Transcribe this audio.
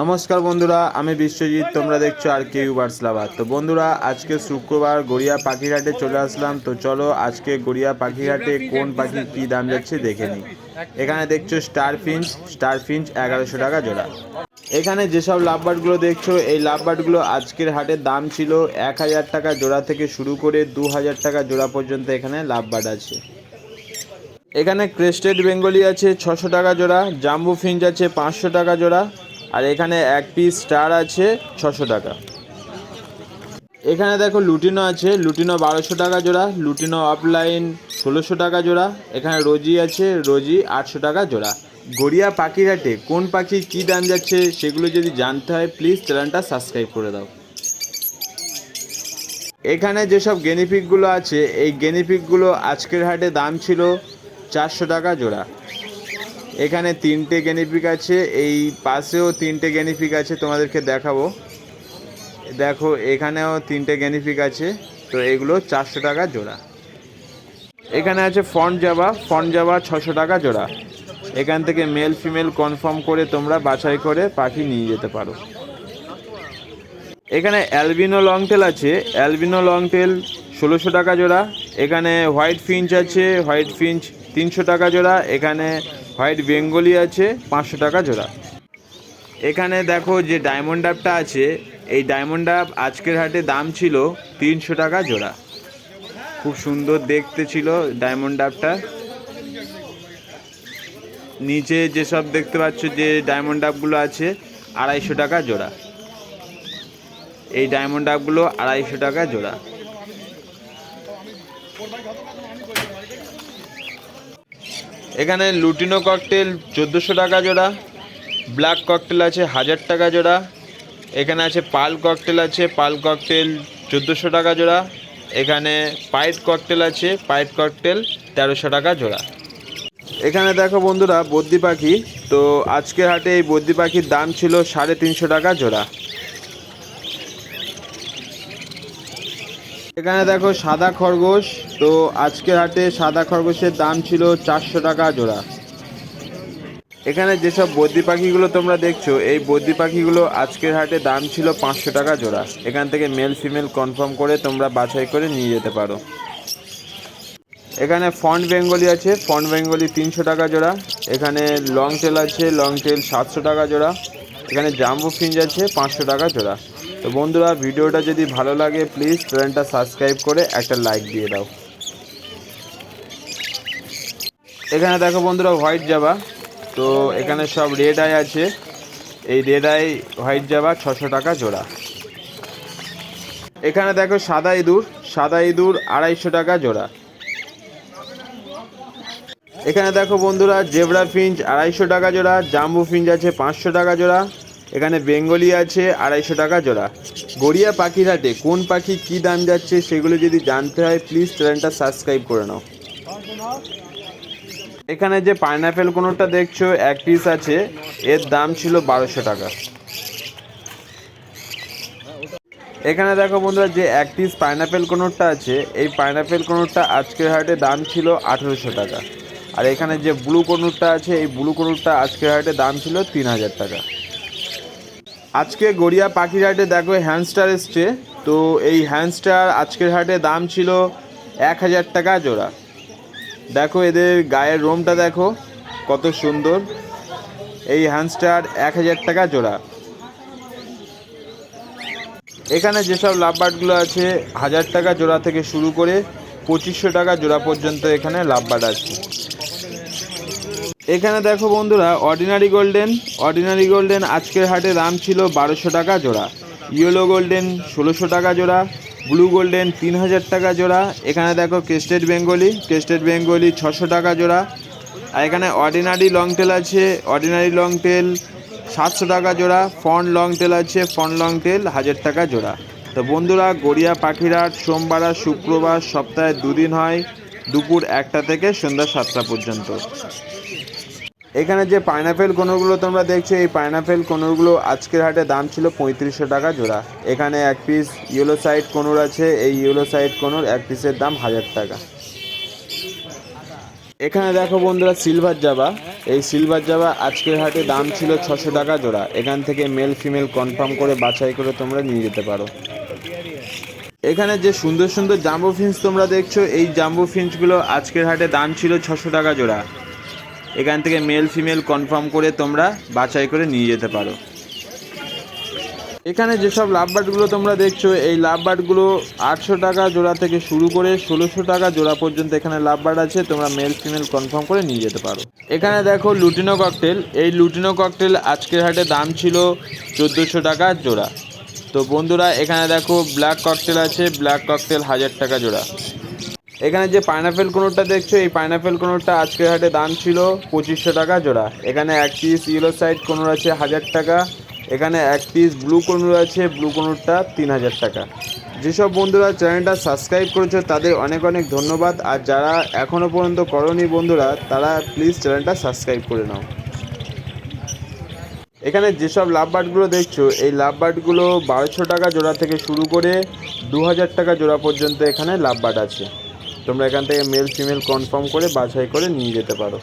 নমস্কার বন্ধুরা, আমি বিশ্বজিৎ, তোমরা দেখছ আর কে ইউবার্স লাভার তো বন্ধুরা, আজকে শুক্রবার গড়িয়া পাখিরহাটে চলে আসলাম। তো চলো, আজকে গড়িয়া পাখিরহাটে কোন পাখি কী দাম যাচ্ছে দেখে নিই। এখানে দেখছ স্টার ফিঞ্চ স্টার ফিঞ্চ এগারোশো টাকা জোড়া। এখানে যেসব লাভবার্ডগুলো দেখছ, এই লাভবার্ডগুলো আজকের হাটের দাম ছিল এক হাজার টাকা জোড়া থেকে শুরু করে দু হাজার টাকা জোড়া পর্যন্ত এখানে লাভবার্ড আছে। এখানে ক্রেস্টেড বেঙ্গলি আছে ছশো টাকা জোড়া জাম্বু ফিঞ্চ আছে পাঁচশো টাকা জোড়া আর এখানে এক পিস স্টার আছে, ছশো টাকা। এখানে দেখো লুটিনো আছে লুটিনো বারোশো টাকা জোড়া লুটিনো অফলাইন ষোলোশো টাকা জোড়া, এখানে রোজি আছে রোজি আটশো টাকা জোড়া। গড়িয়া পাখিরহাটে কোন পাখি কী দাম যাচ্ছে সেগুলো যদি জানতে হয় প্লিজ চ্যানেলটা সাবস্ক্রাইব করে দাও। এখানে যেসব গেনিফিকগুলো আছে, এই গেনিফিকগুলো আজকের হাটে দাম ছিল চারশো টাকা জোড়া। এখানে তিনটে গেনিফিক আছে, এই পাশেও তিনটে গেনিফিক আছে, তোমাদেরকে দেখাবো। দেখো, এখানেও তিনটে গেনিফিক আছে, তো এগুলো চারশো টাকা জোড়া। এখানে আছে ফন্ট জাবা ফন্ট জাবা ছশো টাকা জোড়া। এখান থেকে মেল, ফিমেল কনফার্ম করে তোমরা বাছাই করে পাখি নিয়ে যেতে পারো। এখানে অ্যালবিনো লং টেল আছে, অ্যালবিনো লং টেল ষোলোশো টাকা জোড়া। এখানে হোয়াইট ফিঞ্চ আছে, হোয়াইট ফিঞ্চ তিনশো টাকা জোড়া। এখানে হোয়াইট বেঙ্গলি আছে, পাঁচশো টাকা জোড়া। এখানে দেখো যে ডায়মন্ড ডাবটা আছে, এই ডায়মন্ড ডাব আজকের হাটে দাম ছিল তিনশো টাকা জোড়া। খুব সুন্দর দেখতে ছিল ডায়মন্ড ডাবটা নিচে যেসব দেখতে পাচ্ছ যে ডায়মন্ড ডাবগুলো আছে, আড়াইশো টাকা জোড়া। এই ডায়মন্ড ডাবগুলো আড়াইশো টাকা জোড়া। এখানে লুটিনো ককটেল চোদ্দোশো টাকা জোড়া ব্ল্যাক ককটেল আছে হাজার টাকা জোড়া, এখানে আছে পাল ককটেল আছে, পাল ককটেল চোদ্দোশো টাকা জোড়া, এখানে পাইট ককটেল আছে পাইট ককটেল তেরোশো টাকা জোড়া। এখানে দেখো বন্ধুরা বদ্যি পাখি, তো আজকের হাটে এই বদ্যি পাখির দাম ছিল সাড়ে তিনশো টাকা জোড়া। এখানে দেখো সাদা খরগোশ। তো আজকের হাটে সাদা খরগোশের দাম ছিল চারশো টাকা জোড়া। এখানে যেসব বদ্যি পাখিগুলো তোমরা দেখছ, এই বদ্যি পাখিগুলো আজকের হাটে দাম ছিল পাঁচশো টাকা জোড়া। এখান থেকে মেল ফিমেল কনফার্ম করে তোমরা বাছাই করে নিয়ে যেতে পারো। এখানে ফন্ট বেঙ্গলি আছে ফন্ট বেঙ্গলি তিনশো টাকা জোড়া। এখানে লং টেল আছে লং টেল সাতশো টাকা জোড়া। এখানে জাম্বু ফিঞ্জ আছে, পাঁচশো টাকা জোড়া। তো বন্ধুরা, ভিডিওটা যদি ভালো লাগে প্লিজ চ্যানেলটা সাবস্ক্রাইব করে একটা লাইক দিয়ে দাও। এখানে দেখো বন্ধুরা হোয়াইট জাবা তো এখানে সব রেড আই আছে। এই রেড আই হোয়াইট জাবা ছশো টাকা জোড়া। এখানে দেখো সাদা ইঁদুর সাদা ইঁদুর আড়াইশো টাকা জোড়া। এখানে দেখো বন্ধুরা জেব্রা ফিঞ্চ আড়াইশো টাকা জোড়া, জাম্বু ফিঞ্চ আছে পাঁচশো টাকা জোড়া। এখানে বেঙ্গলি আছে, আড়াইশো টাকা জোড়া। গড়িয়া পাখিরহাটে কোন পাখি কী দাম যাচ্ছে সেগুলো যদি জানতে হয় প্লিজ চ্যানেলটা সাবস্ক্রাইব করে নাও। এখানে যে পাইনাপেল কোনোটা দেখছ, এক পিস আছে, এর দাম ছিল বারোশো টাকা। এখানে দেখো বন্ধুরা যে এক পিস পাইনাপেল কোনোরটা আছে, এই পাইনাপেল কোনোরটা আজকের হাটে দাম ছিল আঠেরোশো টাকা। আর এখানে যে ব্লু কোনুরটা আছে, এই ব্লু কোনুরটা আজকের হাটে দাম ছিল তিন হাজার টাকা। আজকে গড়িয়া পাখির হাটে দেখো হ্যান্ডস্টার এসছে। তো এই হ্যান্ডস্টার আজকের হাটে দাম ছিল এক হাজার টাকা জোড়া। দেখো এদের গায়ের রোমটা দেখো, কত সুন্দর। এই হ্যান্ডস্টার এক হাজার টাকা জোড়া। এখানে যেসব লাভবার্ডগুলো আছে, হাজার টাকা জোড়া থেকে শুরু করে পঁচিশশো টাকা জোড়া পর্যন্ত এখানে লাভবার্ড আছে। এখানে দেখো বন্ধুরা অর্ডিনারি গোল্ডেন অর্ডিনারি গোল্ডেন আজকের হাটে দাম ছিল বারোশো টাকা জোড়া। ইয়েলো গোল্ডেন ষোলোশো টাকা জোড়া ব্লু গোল্ডেন তিন হাজার টাকা জোড়া। এখানে দেখো ক্রেস্টেড বেঙ্গলি ক্রেস্টেড বেঙ্গলি ছশো টাকা জোড়া। আর এখানে অর্ডিনারি লং টেল আছে অর্ডিনারি লং টেল সাতশো টাকা জোড়া ফন লং টেল আছে ফন লং টেল হাজার টাকা জোড়া। তো বন্ধুরা, গড়িয়া পাখিরাট সোমবার আর শুক্রবার সপ্তাহে দুদিন হয়, দুপুর একটা থেকে সন্ধ্যা সাতটা পর্যন্ত। এখানে যে পাইনাপেল কোনোগুলো তোমরা দেখছ, এই পাইনাপেল কোনোগুলো আজকের হাটে দাম ছিল পঁয়ত্রিশশো টাকা জোড়া। এখানে এক পিস ইয়েলো সাইড কোনোর আছে, এই ইয়েলো সাইড কোনোর এক পিসের দাম হাজার টাকা। এখানে দেখো বন্ধুরা সিলভার জাবা এই সিলভার জাবা আজকের হাটে দাম ছিল ছশো টাকা জোড়া। এখান থেকে মেল ফিমেল কনফার্ম করে বাছাই করে তোমরা নিয়ে যেতে পারো। এখানে যে সুন্দর সুন্দর জাম্বো ফিন্স তোমরা দেখছ, এই জাম্বো ফিন্সগুলো আজকের হাটে দাম ছিল ছশো টাকা জোড়া। এখান থেকে মেল ফিমেল কনফার্ম করে তোমরা বাছাই করে নিয়ে যেতে পারো। এখানে যেসব লাভ বার্ডগুলো তোমরা দেখছ, এই লাভ বার্ডগুলো আটশো টাকা জোড়া থেকে শুরু করে ষোলোশো টাকা জোড়া পর্যন্ত এখানে লাভ বার্ড আছে, তোমরা মেল ফিমেল কনফার্ম করে নিয়ে যেতে পারো। এখানে দেখো লুটিনো ককটেল এই লুটিনো ককটেল আজকের হাটে দাম ছিল চোদ্দোশো টাকা জোড়া। তো বন্ধুরা, এখানে দেখো ব্ল্যাক ককটেল আছে ব্ল্যাক ককটেল হাজার টাকা জোড়া। এখানে যে পাইনাপেল কোনোটা দেখছ, এই পাইনাপেল কোনোটা আজকের হাটে দাম ছিল পঁচিশশো টাকা জোড়া। এখানে এক পিস ইয়েলো সাইড কোনোর আছে হাজার টাকা। এখানে এক পিস ব্লু কোনোর আছে ব্লু কোনোরটা তিন হাজার টাকা। যেসব বন্ধুরা চ্যানেলটা সাবস্ক্রাইব করেছ, তাদের অনেক অনেক ধন্যবাদ। আর যারা এখনও পর্যন্ত করনি বন্ধুরা, তারা প্লিজ চ্যানেলটা সাবস্ক্রাইব করে নাও। এখানে যেসব লাভ বার্ডগুলো দেখছ, এই লাভ বার্ডগুলো বারোশো টাকা জোড়া থেকে শুরু করে দু হাজার টাকা জোড়া পর্যন্ত এখানে লাভ বার্ড আছে। তোমরা এখান থেকে মেল ফিমেল কনফার্ম করে বাছাই করে নিয়ে যেতে পারো।